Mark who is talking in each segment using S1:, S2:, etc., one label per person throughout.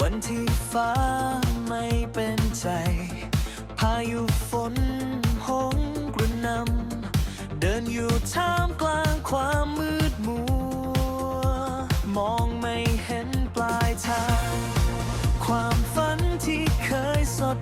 S1: วันที่ฟ้าไม่เป็นใจ พายุฝนหงกระนำเดินอยู่ท่ามกลางความมืดมัว มองไม่เห็นปลายทาง ความฝันที่เคยสด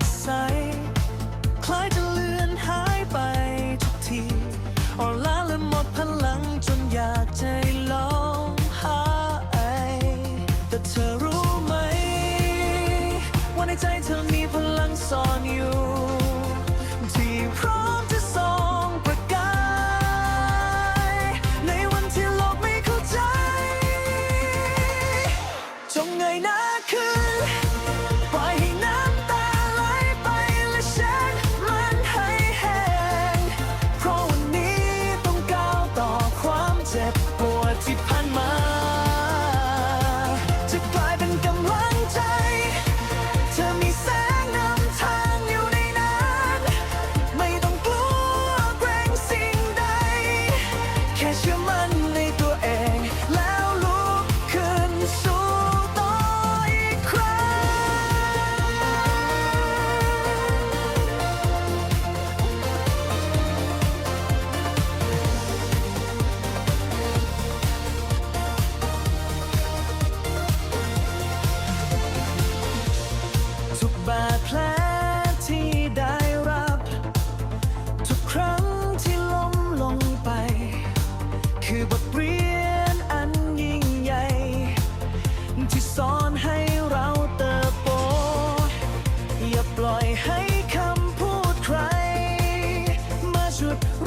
S1: catch your money.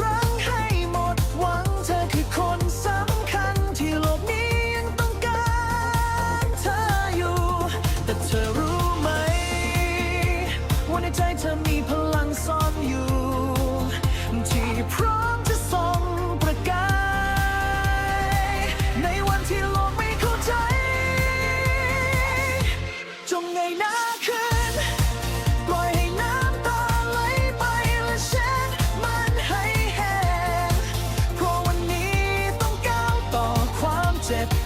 S1: รั้งให้หมดหวังเธอคือคนสำคัญที่โลกนี้ยังต้องการเธออยู่ แต่เธอรู้ไหม ว่าในใจเธอมีพลังซ่อนอยู่ chip